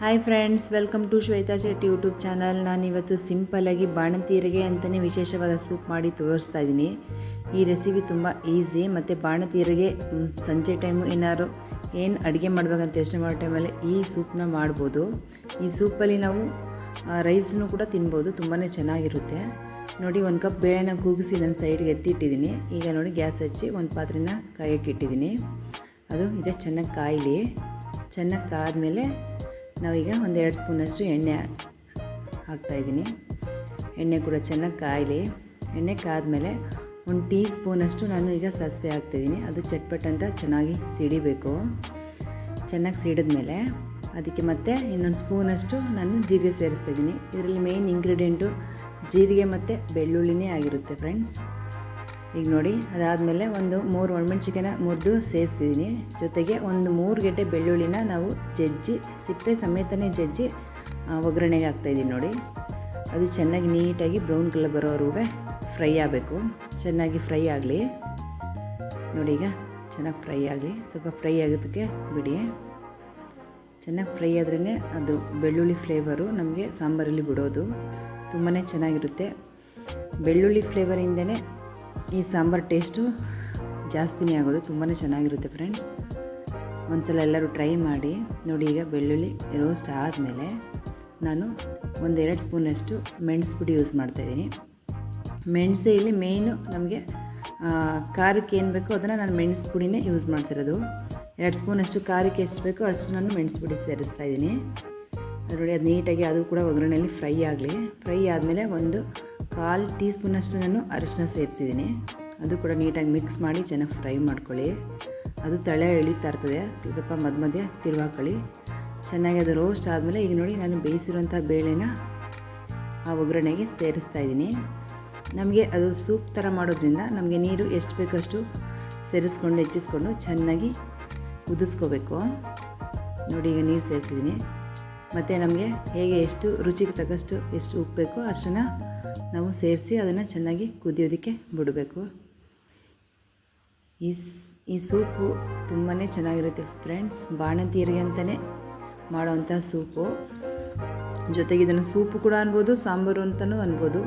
Hi friends welcome to Shweta Shetty YouTube channel ನಾನು ಇವತ್ತು ಸಿಂಪಲ್ಲಾಗಿ ಬಾಣಂತಿಯರಿಗೆ ಅಂತಲೇ ವಿಶೇಷವಾದ ಸೂಪ್ ಮಾಡಿ ತೋರಿಸ್ತಾ ಇದ್ದೀನಿ. ಈ ರೆಸಿಪಿ ತುಂಬ ಈಸಿ ಮತ್ತು ಬಾಣಂತೀರಿಗೆ ಸಂಜೆ ಟೈಮು ಏನಾದ್ರು ಏನು ಅಡುಗೆ ಮಾಡಬೇಕಂತ ಯೋಚನೆ ಮಾಡೋ ಟೈಮಲ್ಲಿ ಈ ಸೂಪ್ನ ಮಾಡ್ಬೋದು. ಈ ಸೂಪಲ್ಲಿ ನಾವು ರೈಸ್ನು ಕೂಡ ತಿನ್ಬೋದು ತುಂಬಾ ಚೆನ್ನಾಗಿರುತ್ತೆ. ನೋಡಿ, ಒಂದು ಕಪ್ ಬೇಳೆನ ಕೂಗಿಸಿ ನಾನು ಸೈಡ್ಗೆ ಎತ್ತಿಟ್ಟಿದ್ದೀನಿ. ಈಗ ನೋಡಿ, ಗ್ಯಾಸ್ ಹಚ್ಚಿ ಒಂದು ಪಾತ್ರೆನ ಕಾಯೋಕ್ಕಿಟ್ಟಿದ್ದೀನಿ ಅದು ಇದೆ ಚೆನ್ನಾಗಿ ಕಾಯಲಿ. ಚೆನ್ನಾಗಿ ಕಾದ್ಮೇಲೆ ನಾವೀಗ ಒಂದೆರಡು ಸ್ಪೂನಷ್ಟು ಎಣ್ಣೆ ಹಾಕ್ತಾಯಿದ್ದೀನಿ. ಎಣ್ಣೆ ಕೂಡ ಚೆನ್ನಾಗಿ ಕಾಯಲಿ. ಎಣ್ಣೆ ಕಾದಮೇಲೆ ಒಂದು ಟೀ ಸ್ಪೂನಷ್ಟು ನಾನು ಈಗ ಸಾಸಿವೆ ಹಾಕ್ತಿದ್ದೀನಿ ಅದು ಚಟ್ಪಟ್ ಅಂತ ಚೆನ್ನಾಗಿ ಸಿಡಿಬೇಕು. ಚೆನ್ನಾಗಿ ಸಿಡಿದ್ಮೇಲೆ ಅದಕ್ಕೆ ಮತ್ತೆ ಇನ್ನೊಂದು ಸ್ಪೂನಷ್ಟು ನಾನು ಜೀರಿಗೆ ಸೇರಿಸ್ತಾ ಇದ್ದೀನಿ ಇದರಲ್ಲಿ ಮೇಯ್ನ್ ಇಂಗ್ರೀಡಿಯೆಂಟು ಜೀರಿಗೆ ಮತ್ತು ಬೆಳ್ಳುಳ್ಳಿನೇ ಆಗಿರುತ್ತೆ ಫ್ರೆಂಡ್ಸ್ ಈಗ ನೋಡಿ, ಅದಾದಮೇಲೆ ಒಂದು ಮೂರು ಒಣಮೆಣ್ಸಿಕಾಯಿನ ಮುರಿದು ಸೇರಿಸಿದ್ದೀನಿ ಜೊತೆಗೆ ಒಂದು ಮೂರು ಗೆಡ್ಡೆ ಬೆಳ್ಳುಳ್ಳಿನ ನಾವು ಜಜ್ಜಿ, ಸಿಪ್ಪೆ ಸಮೇತನೇ ಜಜ್ಜಿ ಒಗ್ಗರಣೆಗೆ ಹಾಕ್ತಾಯಿದ್ದೀನಿ ನೋಡಿ. ಅದು ಚೆನ್ನಾಗಿ ನೀಟಾಗಿ ಬ್ರೌನ್ ಕಲರ್ ಬರೋವರೆಗೂ ಫ್ರೈ ಆಗಬೇಕು. ಚೆನ್ನಾಗಿ ಫ್ರೈ ಆಗಲಿ. ನೋಡಿ ಈಗ, ಚೆನ್ನಾಗಿ ಫ್ರೈ ಆಗಲಿ. ಸ್ವಲ್ಪ ಫ್ರೈ ಆಗೋದಕ್ಕೆ ಬಿಡಿ. ಚೆನ್ನಾಗಿ ಫ್ರೈ ಆದ್ರೇ ಅದು ಬೆಳ್ಳುಳ್ಳಿ ಫ್ಲೇವರು ನಮಗೆ ಸಾಂಬಾರಲ್ಲಿ ಬಿಡೋದು. ತುಂಬಾ ಚೆನ್ನಾಗಿರುತ್ತೆ. ಬೆಳ್ಳುಳ್ಳಿ ಫ್ಲೇವರಿಂದನೇ ಈ ಸಾಂಬಾರು ಟೇಸ್ಟು ಜಾಸ್ತಿನೇ ಆಗೋದು ತುಂಬಾ ಚೆನ್ನಾಗಿರುತ್ತೆ ಫ್ರೆಂಡ್ಸ್ ಒಂದ್ಸಲ ಎಲ್ಲರೂ ಟ್ರೈ ಮಾಡಿ. ನೋಡಿ ಈಗ ಬೆಳ್ಳುಳ್ಳಿ ರೋಸ್ಟ್ ಆದಮೇಲೆ ನಾನು ಒಂದೆರಡು ಸ್ಪೂನಷ್ಟು ಮೆಣಸು ಪುಡಿ ಯೂಸ್ ಮಾಡ್ತಾಯಿದ್ದೀನಿ ಮೆಣಸೆ ಇಲ್ಲಿ ಮೇಯ್ನು ನಮಗೆ ಖಾರಕ್ಕೆ ಏನು ಬೇಕೋ ಅದನ್ನು ನಾನು ಮೆಣಸು ಪುಡಿನೇ ಯೂಸ್ ಮಾಡ್ತಿರೋದು ಎರಡು ಸ್ಪೂನಷ್ಟು ಖಾರಕ್ಕೆ ಎಷ್ಟು ಬೇಕೋ ಅಷ್ಟು ನಾನು ಮೆಣಸು ಪುಡಿ ಸೇರಿಸ್ತಾ ಇದ್ದೀನಿ. ನೋಡಿ ಅದು ನೀಟಾಗಿ ಅದು ಕೂಡ ಒಗ್ಗರಣೆಯಲ್ಲಿ ಫ್ರೈ ಆಗಲಿ. ಫ್ರೈ ಆದಮೇಲೆ ಒಂದು ಕಾಲು ಟೀ ಸ್ಪೂನಷ್ಟು ನಾನು ಅರಿಶಿನ ಸೇರಿಸಿದ್ದೀನಿ. ಅದು ಕೂಡ ನೀಟಾಗಿ ಮಿಕ್ಸ್ ಮಾಡಿ ಚೆನ್ನಾಗಿ ಫ್ರೈ ಮಾಡ್ಕೊಳ್ಳಿ. ಅದು ತಳೆ ಎಳಿತಾ ಇರ್ತದೆ, ಸ್ವಲ್ಪ ಮಧ್ಯ ಮಧ್ಯ ತಿರುವಾಕೊಳ್ಳಿ. ಚೆನ್ನಾಗಿ ಅದು ರೋಸ್ಟ್ ಆದಮೇಲೆ ಈಗ ನೋಡಿ ನಾನು ಬೇಯಿಸಿರುವಂಥ ಬೇಳೆನ ಆ ಒಗ್ಗರಣೆಗೆ ಸೇರಿಸ್ತಾ ಇದ್ದೀನಿ. ನಮಗೆ ಅದು ಸೂಪ್ ಥರ ಮಾಡೋದ್ರಿಂದ ನಮಗೆ ನೀರು ಎಷ್ಟು ಬೇಕಷ್ಟು ಸೇರಿಸ್ಕೊಂಡು, ಹೆಚ್ಚಿಸ್ಕೊಂಡು ಚೆನ್ನಾಗಿ ಕುದಿಸ್ಕೋಬೇಕು ನೋಡಿ ಈಗ ನೀರು ಸೇರಿಸಿದ್ದೀನಿ. ಮತ್ತು ನಮಗೆ ಹೇಗೆ ಎಷ್ಟು ರುಚಿಗೆ ತಕ್ಕಷ್ಟು ಎಷ್ಟು ಉಪ್ಪು ಬೇಕೋ ಅಷ್ಟನ್ನು ನಾವು ಸೇರಿಸಿ ಅದನ್ನು ಚೆನ್ನಾಗಿ ಕುದಿಯೋದಕ್ಕೆ ಬಿಡಬೇಕು. ಈ ಈ ಸೂಪು ತುಂಬಾ ಚೆನ್ನಾಗಿರುತ್ತೆ ಫ್ರೆಂಡ್ಸ್. ಬಾಣಂತಿಯರಿಗೆ ಅಂತಲೇ ಮಾಡೋವಂಥ ಸೂಪು. ಜೊತೆಗೆ ಇದನ್ನು ಸೂಪು ಕೂಡ ಅನ್ಬೋದು, ಸಾಂಬಾರು ಅಂತಲೂ ಅನ್ಬೋದು,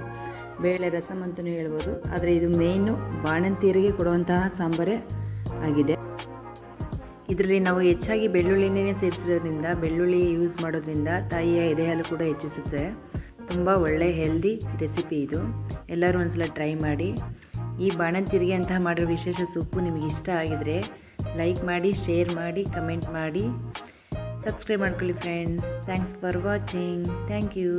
ಬೇಳೆ ರಸಮ್ ಅಂತಲೂ ಹೇಳ್ಬೋದು. ಆದರೆ ಇದು ಮೇಯ್ನು ಬಾಣಂತಿಯರಿಗೆ ಕೊಡುವಂತಹ ಸಾಂಬಾರೇ ಆಗಿದೆ. ಇದರಲ್ಲಿ ನಾವು ಹೆಚ್ಚಾಗಿ ಬೆಳ್ಳುಳ್ಳಿನೇ ಸೇರಿಸಿರೋದ್ರಿಂದ, ಬೆಳ್ಳುಳ್ಳಿ ಯೂಸ್ ಮಾಡೋದ್ರಿಂದ ತಾಯಿಯ ಎದೆಹಾಲು ಕೂಡ ಹೆಚ್ಚಿಸುತ್ತೆ. ತುಂಬ ಒಳ್ಳೆ ಹೆಲ್ದಿ ರೆಸಿಪಿ ಇದು. ಎಲ್ಲರೂ ಒಂದ್ಸಲ ಟ್ರೈ ಮಾಡಿ. ಈ ಬಾಣಂತಿರಿಗೆ ಅಂತ ಮಾಡಿರೋ ವಿಶೇಷ ಸೊಪ್ಪು ನಿಮಗೆ ಇಷ್ಟ ಆಗಿದರೆ ಲೈಕ್ ಮಾಡಿ ಶೇರ್ ಮಾಡಿ ಕಮೆಂಟ್ ಮಾಡಿ. ಸಬ್ಸ್ಕ್ರೈಬ್ ಮಾಡ್ಕೊಳ್ಳಿ friends thanks for watching thank you